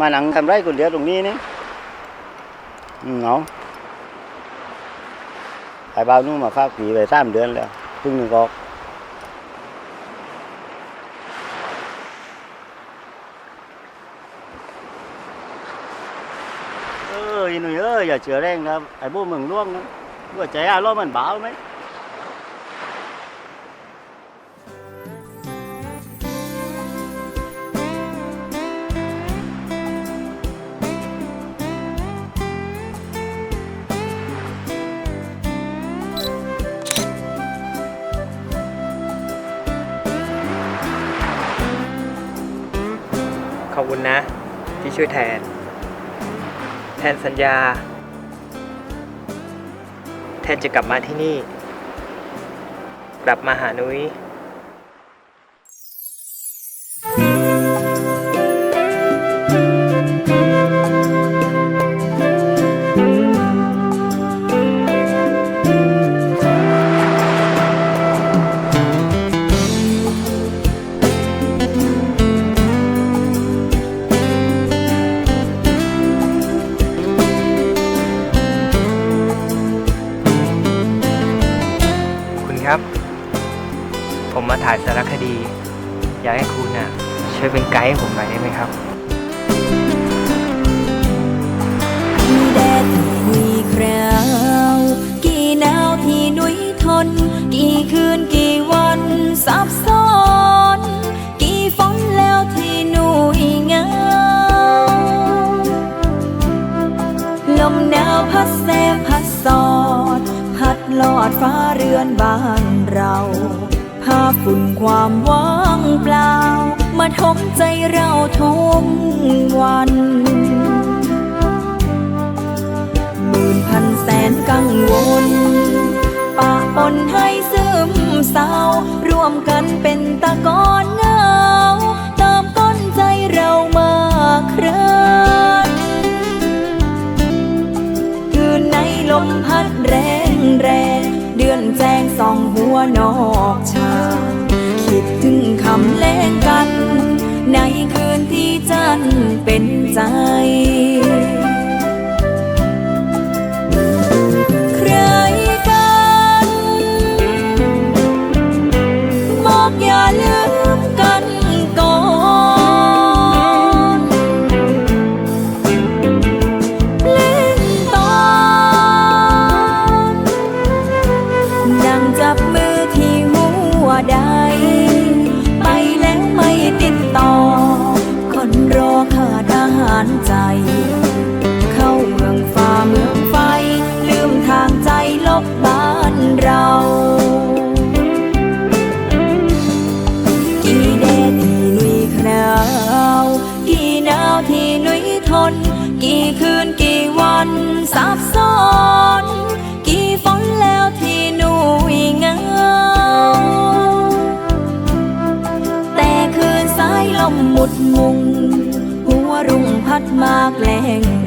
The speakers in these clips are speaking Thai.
มาหนังทำไรคนเดียวตรงนี้นี่เหงาไอ้บ่าวนู้นมาฝากผีไปสามเดือนแล้วเพิ่งหนึ่งออกเอออีหนุ่ยเอ้ยอย่าเชื่อแรงนะไอ้พวกเมืองล่วงนะว่าใจอารมณ์มันเบาไหม อบคุณนะ ที่ช่วยแทน แทนสัญญา แทนจะกลับมาที่นี่ กลับมาหานุ้ย ถ่ายสารคดี อยากให้คุณน่ะช่วยเป็นไกด์ให้ผมหน่อยได้ไหมครับกี่แดดมีคราวกี่หนาวที่หนุยทน กี่คืนกี่วันซับซ้อน กี่ฝนแล้วที่หนุยเหงาลมหนาวพัดแสบพัดสอด พัดลอดฟ้าเรือนบ้านเรา พาฝุ่นความว่างเปล่า มาทมใจเราทุกวัน หมื่นพันแสนกังวล ปะปนให้ซึมเศร้ารวมกันเป็นตะกอนหนาติมก้นใจเรามาครั้นคืนในลมพัดแรงแรงเดือนแจ้งสองหัวนอกช นเล่นตอนดังจับมือที่หัวดไากแหลง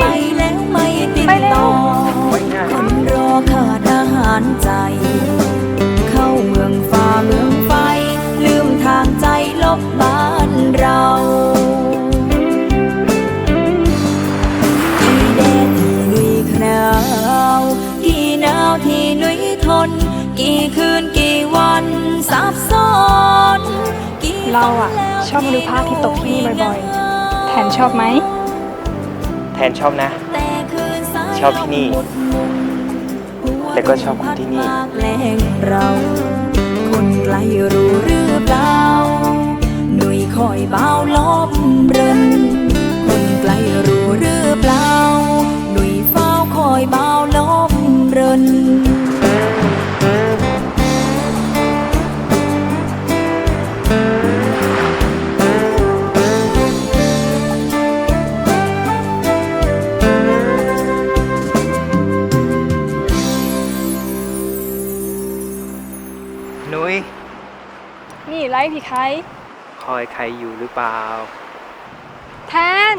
ไปแล้วไม่ติดไปแล้วต่อไปไหนคนรอขาดอาหารใจ เข้าเมืองฟ้าเมืองไฟ ลืมทางใจลบบ้านเรากี่แดดที่หนุยคราวกี่หนาวที่หนุยทน กี่คืนกี่วันซับซ้อนกี่เราอะชอบมาดูพระอาทิตย์ตกที่นี่บ่อยๆแทนชอบไหม แทนชอบนะ ชอบที่นี่ แต่ก็ชอบคนที่นี่เราคนไกลรู้หรือเปล่าหนุ่ยคอยเบาลบเรินคนไกลรู้หรือเปล่าหนุ่ยเฝ้าคอยเบาลบเรินนุ้ ไล่พี่ไคคอยใครอยู่หรือเปล่า แทน